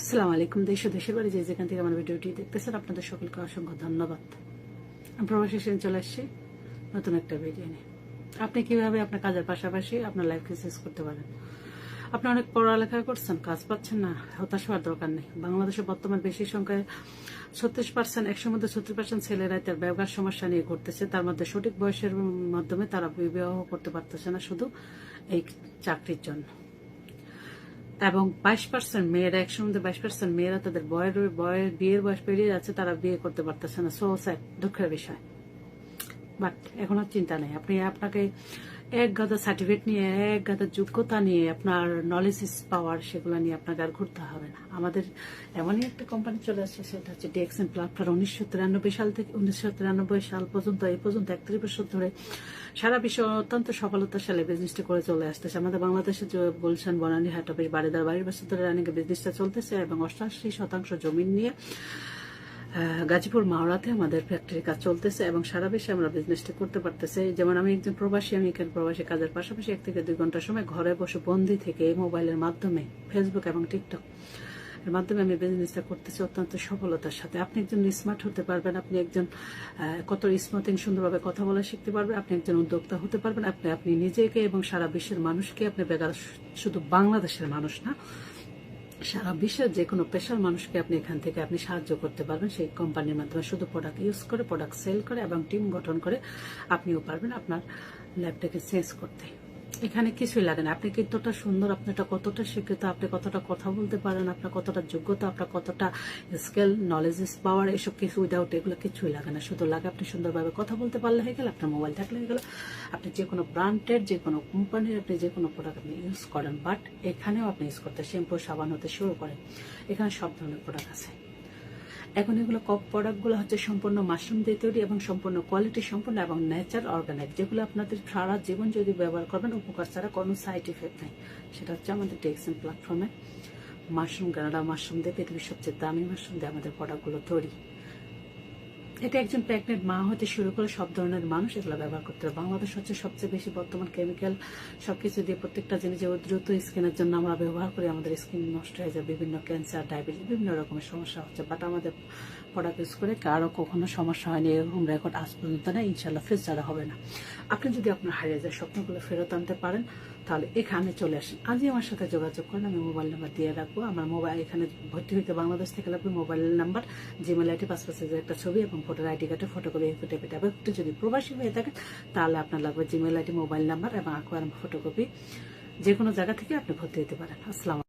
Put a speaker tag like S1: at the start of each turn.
S1: আসসালামু আলাইকুম, দেশ ও দেশের বাড়ি যে যেখান থেকে আমার ভিডিওটি দেখতেছেন, আপনাদের সকলকে অসংখ্য ধন্যবাদ। প্রবাসী সেন চলে আসছি নতুন একটা ভিডিও নিয়ে। আপনি কীভাবে আপনার কাজের পাশাপাশি আপনার লাইফকে শেষ করতে পারেন? আপনি অনেক পড়ালেখা করছেন, কাজ পাচ্ছেন না, হতাশ হওয়ার দরকার নেই। বাংলাদেশে বর্তমান বেশি সংখ্যায় ছত্রিশ পার্সেন্ট একশোর মধ্যে ছত্রিশ পার্সেন্ট ছেলেরাই তার ব্যবহার সমস্যা নিয়ে ঘটতেছে তার মধ্যে সঠিক বয়সের মাধ্যমে তারা বিবাহ করতে পারতেছে না, শুধু এই চাকরির জন্য। এবং বাইশ পার্সেন্ট মেয়েরা একশোর মধ্যে বাইশ পার্সেন্ট মেয়েরা তাদের বয়ের বয়ের, বিয়ের বয়স পেরিয়ে যাচ্ছে, তারা বিয়ে করতে পারতেছে না। সো স্যার দুঃখের বিষয়। বাট এখন আর চিন্তা নেই। আপনি আপনাকে এক গাদা সার্টিফিকেট নিয়ে, এক গাদা যোগ্যতা নিয়ে আপনার নলেজ পাওয়ার সেগুলো নিয়ে আপনাকে আর ঘুরতে হবে না। আমাদের এমনই একটা কোম্পানি চলে আসছে, সেটা হচ্ছে ডিএক্সএন প্ল্যাটফর্ম উনিশশো তিরানব্বই সাল থেকে, উনিশশো তিরানব্বই সাল পর্যন্ত, এই পর্যন্ত একত্রিশ বছর ধরে সারা বিশ্বে অত্যন্ত সফলতার সালে বিজনেসটা করে চলে আসতেছে। আমাদের বাংলাদেশে যে বলছেন বনানী হাট অফিস বাড়িদার বাড়ির বছর ধরে রানিং বিজনেসটা চলতেছে এবং অষ্টাশি শতাংশ জমিন নিয়ে গাজীপুর মাওড়াতে আমাদের ফ্যাক্টরি কাজ চলতেছে এবং সারা বিশ্বে আমরা বিজনেসটা করতে পারতেছি। যেমন আমি একজন প্রবাসী, আমি এখানে প্রবাসী কাজের পাশাপাশি এক থেকে দুই ঘণ্টার সময় ঘরে বসে বন্দি থেকে মোবাইলের মাধ্যমে ফেসবুক এবং টিকটক এর মাধ্যমে আমি বিজনেসটা করতেছি অত্যন্ত সফলতার সাথে। আপনি একজন স্মার্ট হতে পারবেন, আপনি একজন কত স্মুথিং সুন্দরভাবে কথা বলা শিখতে পারবেন আপনি একজন উদ্যোক্তা হতে পারবেন, আপনি আপনি নিজেকে এবং সারা বিশ্বের মানুষকে, আপনি বেকার, শুধু বাংলাদেশের মানুষ না সারা বিশ্বের যে কোনো পেশার মানুষকে আপনি এখান থেকে আপনি সাহায্য করতে পারবেন। সেই কোম্পানির মাধ্যমে শুধু প্রোডাক্ট ইউজ করে প্রোডাক্ট সেল করে এবং টিম গঠন করে আপনিও পারবেন আপনার ল্যাবটাকে চেঞ্জ করতে। এখানে কিছুই লাগে না। আপনি কতটা সুন্দর, আপনারটা কতটা শিক্ষিত, আপনি কতটা কথা বলতে পারেন, আপনার কতটা যোগ্যতা, আপনার কতটা স্কেল নলেজ পাওয়ার এসব কিছু উইদাউট এগুলো কিছুই লাগে না। শুধু লাগে আপনি সুন্দরভাবে কথা বলতে পারলে হয়ে গেল, আপনার মোবাইল থাকলে হয়ে গেল। আপনি যে কোনো ব্র্যান্ডের যে কোনো কোম্পানির আপনি যে কোনো প্রোডাক্ট আপনি ইউজ করেন বাট এখানেও আপনি ইউজ করতে শ্যাম্পু সাবান হতে শুরু করেন। এখানে সব ধরনের প্রোডাক্ট আছে। এখন এগুলো কপ প্রোডাক্টগুলো হচ্ছে সম্পূর্ণ মাশরুম দিয়ে তৈরি এবং সম্পূর্ণ কোয়ালিটি সম্পূর্ণ এবং ন্যাচার অর্গানিক যেগুলো আপনাদের সারা জীবন যদি ব্যবহার করবেন, উপকার ছাড়া কোনো সাইড ইফেক্ট নেই। সেটা হচ্ছে আমাদের টেক্সিন প্ল্যাটফর্মে মাশরুম কানাডা মাশরুম দিয়ে পৃথিবীর সবচেয়ে দামি মাশরুম দিয়ে আমাদের প্রোডাক্টগুলো তৈরি। এটা একজন প্রেগনেন্ট মা হতে শুরু করে সব ধরনের মানুষ এগুলো ব্যবহার করতে পারে বাংলাদেশ হচ্ছে সবচেয়ে বেশি বর্তমান কেমিক্যাল সবকিছু দিয়ে প্রত্যেকটা জিনিস দ্রুত স্কিনের জন্য আমরা ব্যবহার করি, আমাদের স্কিন নষ্ট হয়ে যায়, বিভিন্ন ক্যান্সার ডায়াবেটিস বিভিন্ন রকমের সমস্যা হচ্ছে। বাট আমাদের প্রোডাক্ট ইউজ করে কারও কখনো সমস্যা হয়নি, এরকম রেকর্ড আজ পর্যন্ত না ইনশাল্লাহ ফেস যারা হবে না। আপনি যদি আপনার হারিয়ে যায় স্বপ্নগুলো ফেরত আনতে পারেন, তাহলে এখানে চলে আসেন। আজই আমার সাথে যোগাযোগ করেন, আমি মোবাইল নাম্বার দিয়ে রাখব। আমার মোবাইল এখানে ভর্তি হইতে বাংলাদেশ থেকে লাগবে mobile number Gmail ID passport সাইজের একটা ছবি এবং ভোটার আইডি কার্ডের ফটোকপি এফিডেভিট এবং একটু যদি প্রবাসী হয়ে থাকে, তাহলে আপনার লাগবে জিমেল আইডি মোবাইল নাম্বার এবং আকোয়ার ফটোকপি যে কোনো জায়গা থেকে আপনি ভর্তি দিতে পারেন। আসসালাম